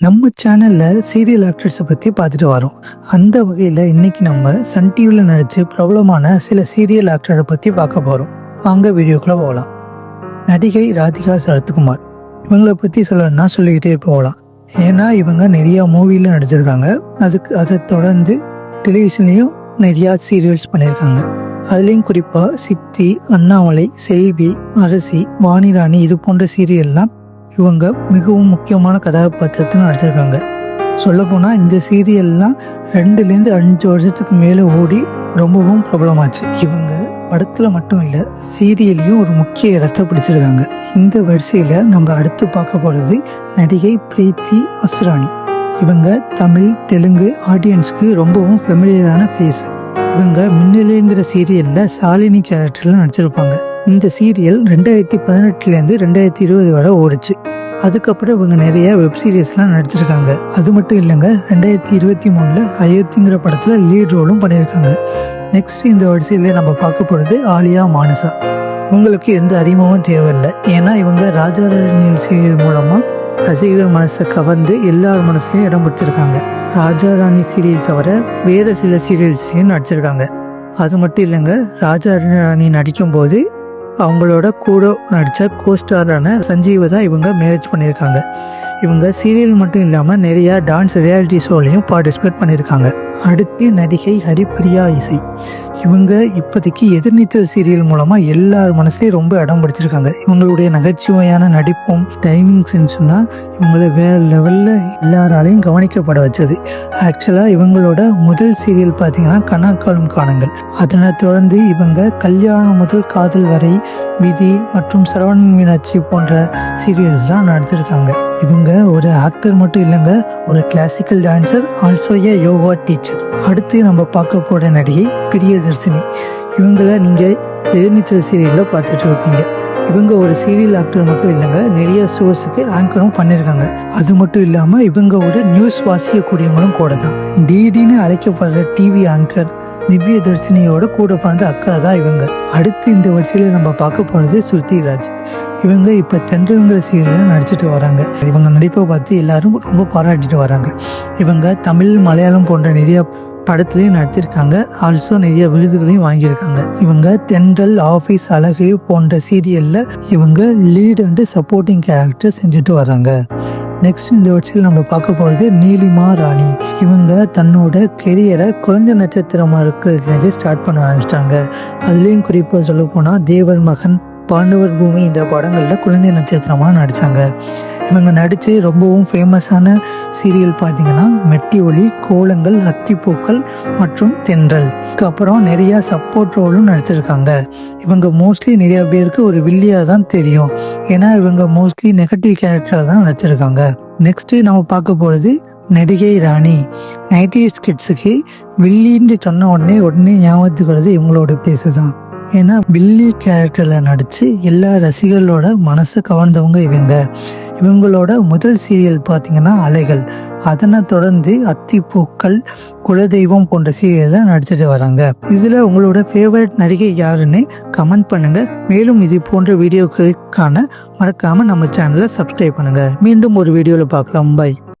நம்ம சேனல்ல சீரியல் ஆக்ட்ரஸை பத்தி பார்த்துட்டு வரோம். அந்த வகையில இன்னைக்கு நம்ம சன் டிவியில் நடிச்சு பிரபலமான சில சீரியல் ஆக்டரை பத்தி பார்க்க போறோம். வாங்க வீடியோக்குள்ள போகலாம். நடிகை ராதிகா சரத்குமார். இவங்களை பத்தி சொல்லணும்னா சொல்லிக்கிட்டே போகலாம். ஏன்னா இவங்க நிறைய மூவில நடிச்சிருக்காங்க. அதுக்கு அதை தொடர்ந்து டெலிவிஷன்லயும் நிறைய சீரியல்ஸ் பண்ணியிருக்காங்க. அதுலேயும் குறிப்பாக சித்தி அண்ணாமலை செல்வி அரசி வாணிராணி இது போன்ற சீரியல்லாம் இவங்க மிகவும் முக்கியமான கதாபாத்திரத்தை நடிச்சிருக்காங்க. சொல்லப்போனால் இந்த சீரியல்லாம் ரெண்டுலேருந்து அஞ்சு வருஷத்துக்கு மேலே ஓடி ரொம்பவும் பிரபலமாச்சு. இவங்க படத்தில் மட்டும் இல்லை சீரியல்லையும் ஒரு முக்கிய இடத்தை பிடிச்சிருக்காங்க. இந்த வரிசையில் நம்ம அடுத்து பார்க்க போகிறது நடிகை பிரீத்தி அஸ்ரானி. இவங்க தமிழ் தெலுங்கு ஆடியன்ஸ்க்கு ரொம்பவும் ஃபெமிலியரான ஃபேஸ் இவங்க மின்னலேங்கிற சீரியலில் சாலினி கேரக்டரில் நடிச்சிருப்பாங்க. இந்த சீரியல் ரெண்டாயிரத்தி பதினெட்டுலேருந்து ரெண்டாயிரத்தி இருபது வரை ஓடுச்சு. அதுக்கப்புறம் இவங்க நிறைய வெப் சீரிஸ்லாம் நடிச்சிருக்காங்க. அது மட்டும் இல்லைங்க ரெண்டாயிரத்தி இருபத்தி மூணில் அயோத்திங்கிற படத்தில் லீட் ரோலும் பண்ணியிருக்காங்க. நெக்ஸ்ட் இந்த வரிசையில் நம்ம பார்க்க போகிறது ஆலியா மானசா. உங்களுக்கு எந்த அறிமுகமும் தேவையில்லை. ஏன்னா இவங்க ராஜா ரணில் சீரியல் மூலமாக ரசிகர் மனசை கவர்ந்து எல்லார் மனசுலையும் இடம் பிடிச்சிருக்காங்க. ராஜா ராணி சீரியல் தவிர வேறு சில சீரியல்ஸ்லையும் நடிச்சிருக்காங்க. அது மட்டும் இல்லைங்க ராஜா ராணி நடிக்கும்போது அவங்களோட கூட நடித்த கோஸ்டாரான சஞ்சீவை தான் இவங்க மேரேஜ் பண்ணியிருக்காங்க. இவங்க சீரியல் மட்டும் இல்லாமல் நிறையா டான்ஸ் ரியாலிட்டி ஷோலையும் பார்ட்டிசிபேட் பண்ணியிருக்காங்க. அடுத்து நடிகை ஹரிப்பிரியா இசை. இவங்க இப்போதைக்கு எதிர்நீச்சல் சீரியல் மூலமாக எல்லார் மனசையும் ரொம்ப இடம் பிடிச்சிருக்காங்க. இவங்களுடைய நகைச்சுவையான நடிப்பும் டைமிங் சென்ஸும் தான் இவங்களை வேற லெவலில் எல்லாராலையும் கவனிக்கப்பட வச்சது. ஆக்சுவலாக இவங்களோட முதல் சீரியல் பார்த்தீங்கன்னா கணக்காலும் காணுங்கள். அதனை தொடர்ந்து இவங்க கல்யாணம் முதல் காதல் வரை விதி மற்றும் சரவணன் மீனாட்சி போன்ற சீரியல்ஸ்லாம் நடத்திருக்காங்க இவங்க ஒரு ஆக்டர் மட்டும் இல்லைங்க ஒரு classical dancer also a yoga teacher அடுத்து நம்ம பார்க்க போகிற நடிகை பிரியதர்ஷினி. இவங்கள நீங்கள் எதிர்நீச்சல் சீரியலில் பார்த்துட்டு இருப்பீங்க. இவங்க ஒரு சீரியல் ஆக்டர் மட்டும் இல்லைங்க நிறைய ஷோஸுக்கு ஆங்கரும் பண்ணியிருக்காங்க அது மட்டும் இல்லாமல் இவங்க ஒரு நியூஸ் வாசிக்கக்கூடியவங்களும் கூட தான். டிடின்னு அழைக்கப்படுற டிவி ஆங்கர் திவ்ய தர்ஷினியோட கூட பிறந்த அக்கா தான் இவங்க. அடுத்து இந்த வரிசையில் நம்ம பார்க்க போகிறது ஸ்ருதிராஜ். இவங்க இப்போ தென்றல்ங்கிற சீரியலில் நடிச்சிட்டு வராங்க. இவங்க நடிப்பை பார்த்து எல்லாரும் ரொம்ப பாராட்டிட்டு வராங்க. இவங்க தமிழ் மலையாளம் போன்ற நிறைய படத்துலையும் நடிச்சிருக்காங்க. ஆல்சோ நிறைய விருதுகளையும் வாங்கியிருக்காங்க. இவங்க தென்றல் ஆஃபீஸ் அழகு போன்ற சீரியலில் இவங்க லீட் அண்டு சப்போர்ட்டிங் கேரக்டர் செஞ்சுட்டு வராங்க. நெக்ஸ்ட் இந்த வரிசையில் நம்ம பார்க்க போகிறது நீலிமா ராணி. இவங்க தன்னோட கெரியரை குழந்தை நட்சத்திரமாக இருக்கிறதுலேருந்து ஸ்டார்ட் பண்ண ஆரம்பிச்சிட்டாங்க. அதுலேயும் குறிப்பாக சொல்ல போனால் தேவர் மகன் பாண்டவர் பூமி இந்த படங்களில் குழந்தை நட்சத்திரமாக நடித்தாங்க இவங்க நடித்து ரொம்பவும் ஃபேமஸான சீரியல் பார்த்தீங்கன்னா மெட்டி ஒளி கோலங்கள் அத்திப்பூக்கள் மற்றும் தென்றல். அப்புறம் நிறையா சப்போர்ட் ரோலும் நடிச்சிருக்காங்க. இவங்க மோஸ்ட்லி நிறையா பேருக்கு ஒரு வில்லியாக தான் தெரியும். ஏன்னா இவங்க மோஸ்ட்லி நெகட்டிவ் கேரக்டராக தான் நடிச்சிருக்காங்க. நெக்ஸ்ட்டு நம்ம பார்க்க போகிறது நடிகை ராணி. நைன்டிஸ் கிட்ஸுக்கு வில்லின்னு சொன்ன உடனே உடனே ஞாபகத்துக்கு வருது இவங்களோட பேசு தான். ஏன்னா பில்லி கேரக்டரில் நடித்து எல்லா ரசிகர்களோட மனசை கவர்ந்தவங்க இவங்க. இவங்களோட முதல் சீரியல் பார்த்தீங்கன்னா அலைகள். அதனை தொடர்ந்து அத்திப்பூக்கள் குலதெய்வம் போன்ற சீரியலில் நடிச்சிட்டு வராங்க. இதில் உங்களோட ஃபேவரட் நடிகை யாருன்னு கமெண்ட் பண்ணுங்க. மேலும் இது போன்ற வீடியோக்களுக்கான மறக்காம நம்ம சேனலை சப்ஸ்கிரைப் பண்ணுங்க. மீண்டும் ஒரு வீடியோவில் பார்க்கலாம். பை